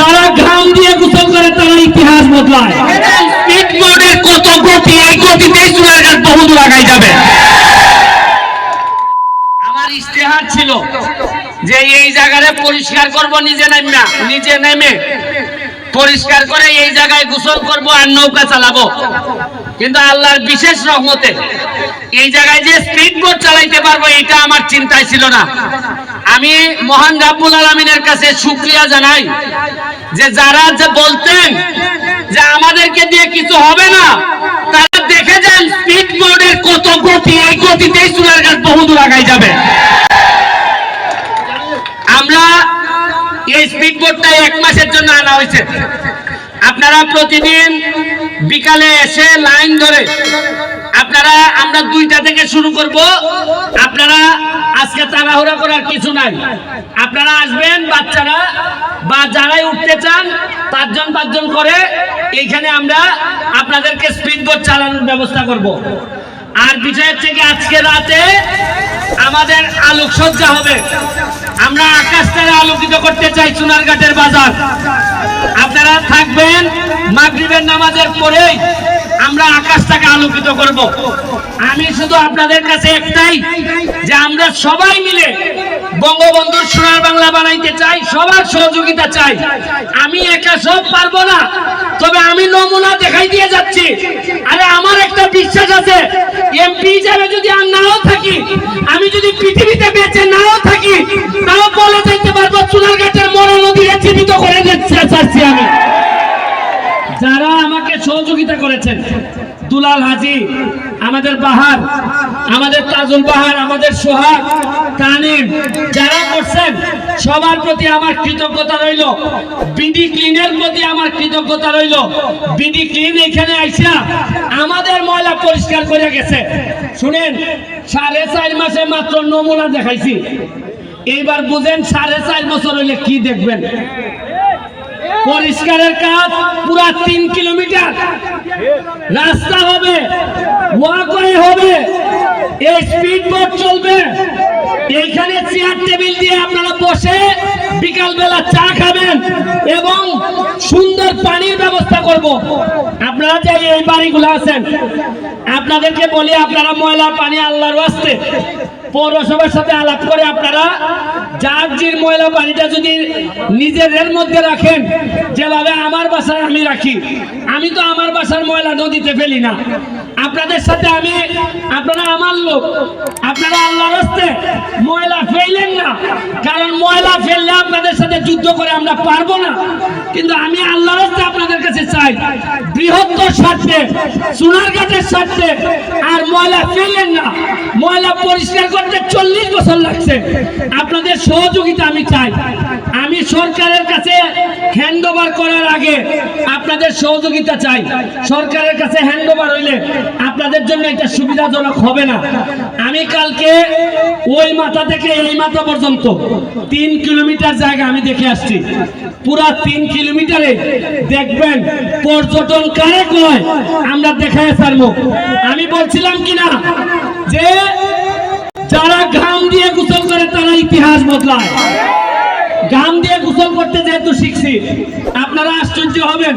যারা ঘাম দিয়ে গোসল করে, তারা ইতিহাস বদলায়। যাবে। আমার ইশতেহার ছিল যে এই জায়গায় পরিষ্কার করব, নিজে নেমে নিজে নেমে। পরিষ্কার করে এই জায়গায় গোসল করব আর নৌকা চালাবো। কিন্তু আল্লাহর বিশেষ রহমতে এই জায়গায় যে স্পিড বোট চালাইতে পারব, এটা আমার চিন্তায় ছিল না। আমি মহান রাব্বুল আলমিনের কাছে শুক্রিয়া জানাই যে যারা যে বলতেন যে আমাদেরকে দিয়ে কিছু হবে না, তারা দেখে যান স্পিড বোর্ডের কত গতি, এই গতিতেই চুনারঘাট বহু দূর আগাই যাবে। আমরা এই স্পিড বোর্ডটা এক মাসের জন্য আনা হয়েছে। আপনারা প্রতিদিন বিকালে এসে লাইন ধরে আপনারা, আমরা দুইটা থেকে শুরু করব। আপনারা, আজকে তাড়াহুড়া করার কিছু নাই। আপনারা আসবেন, বাচ্চারা, বা যারাই উঠতে চান, পাঁচজন পাঁচজন করে, এইখানে আমরা আপনাদেরকে স্পিড বোট চালানোর ব্যবস্থা করব। আর বিষয় হচ্ছে কি, আজকে রাতে আমাদের আলোকসজ্জা হবে। আমরা আকাশটারে আলোকিত করতে চাই চুনারঘাটের বাজার। আপনারা থাকবেন, মাগরিবের নামাজের পরেই আমরা আকাশটাকে আলোকিত করব। আমি শুধু আপনাদের কাছে একটাই, যে আমরা সবাই মিলে বঙ্গবন্ধুর সোনার বাংলা বানাইতে চাই, সবার সহযোগিতা চাই। আমি একা সব পারব না, তবে আমি নমুনা দেখাই দিয়ে যাচ্ছি। আরে আমার একটা বিশ্বাস আছে, এমপি হিসাবে যদি আর নাও থাকি, আমি যদি পৃথিবীতে বেঁচে নাও থাকি, তাও বলে যাইতে পারব, চুনারঘাটের মরণ নদীরে জীবিত করে চাচ্ছি আমি। যারা সহযোগিতা করেছেন। দুলাল হাজি, আমাদের বাহার আমাদের তাজুল বাহার আমাদের সোহাগ তানিম যারা করছেন, সবার প্রতি আমার কৃতজ্ঞতা রইল। বিডি ক্লিনের প্রতি আমার কৃতজ্ঞতা রইল। বিডি ক্লিন এখানে আইসা আমাদের ময়লা পরিষ্কার করে গেছে। শুনেন, সাড়ে চার মাসে মাত্র নমুনা দেখাইছি। এইবার বুঝেন সাড়ে চার বছর হইলে কি দেখবেন? পরিষ্কারের কাজ, পুরা তিন কিলোমিটার। রাস্তা হবে, ওয়াকওয়ে হবে, এই স্পিড বোট চলবে। এইখানে চেয়ার টেবিল দিয়ে আপনারা বসে বিকাল বেলা চা খাবেন এবং সুন্দর পানির ব্যবস্থা করব। আপনারা যে এই বাড়িগুলো আছেন। আপনাদেরকে বলি, আপনারা ময়লা পানি আল্লাহর ওয়াস্তে। পৌরসভার সাথে আলাপ করে আপনারা যার ময়লা পানিটা যদি নিজেদের মধ্যে রাখেন, যেভাবে আমার বাসায় আমি রাখি, আমি তো আমার বাসার ময়লা নদীতে ফেলি না। আপনাদের সাথে আমি, আপনারা আমার লোক, আপনারা আল্লাহর হস্তে ময়লা ফেললেন না, কারণ ময়লা ফেললে আপনাদের সাথে যুদ্ধ করে আমরা পারব না। কিন্তু আমি আল্লাহর হস্তে আপনাদের কাছে চাই। বৃহত্তর স্বার্থে সোনারঘাটের স্বার্থে, আর ময়লা ফেলেন না। ময়লা পরিষ্কার করতে চল্লিশ বছর লাগছে। আপনাদের সহযোগিতা আমি চাই। সরকারের কাছে হ্যান্ড করার আগে আপনাদের সহযোগিতা চাই। সরকারের কাছে হ্যান্ড হইলে আপনাদের জন্য এটা সুবিধাজনক হবে না। আমি কালকে ওই মাথা থেকে এই মাথা পর্যন্ত তিন কিলোমিটার জায়গা আমি দেখে আসছি। পুরা তিন কিলোমিটারে দেখবেন পর্যটন কারে কয়, আমরা দেখায় সারবো আমি বলছিলাম কিনা যে যারা ঘাম দিয়ে গোসল করে তারা ইতিহাস বদলায়। ঘাম দিয়ে করতে যেহেতু শিখছি আপনারা আশ্চর্য হবেন।